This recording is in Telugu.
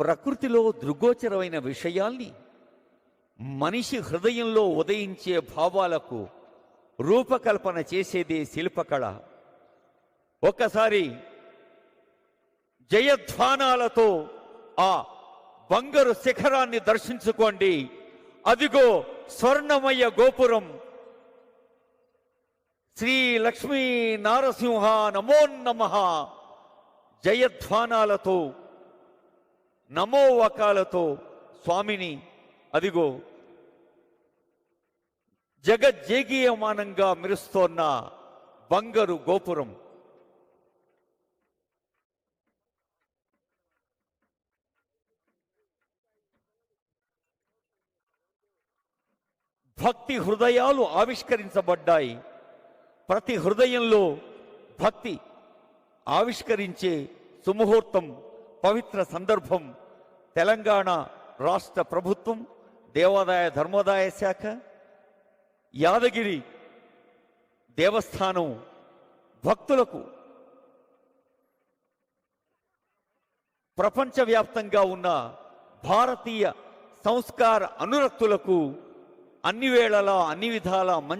ప్రకృతిలో దృగోచరమైన విషయాల్ని మనిషి హృదయంలో ఉదయించే భావాలకు రూపకల్పన చేసేదే శిల్పకళ. ఒక్కసారి జయధ్వానాలతో ఆ బంగారు శిఖరాన్ని దర్శించుకోండి. అదిగో స్వర్ణమయ గోపురం. శ్రీ లక్ష్మీ నారసింహ నమో నమ. జయధ్వానాలతో నమో వకాలతో స్వామిని అదిగో జగజ్జేగీయమానంగా మెరుస్తోన్న బంగారు గోపురం. భక్తి హృదయాలు ఆవిష్కరించబడ్డాయి. ప్రతి హృదయంలో భక్తి ఆవిష్కరించే సుముహూర్తం పవిత్ర సందర్భం తెలంగాణ రాష్ట్ర ప్రభుత్వం దేవాదాయ ధర్మోదాయ శాఖ యాదగిరి దేవస్థానం భక్తులకు ప్రపంచవ్యాప్తంగా ఉన్న భారతీయ సంస్కార అనురక్తులకు అన్ని వేళలా అన్ని విధాల మంచి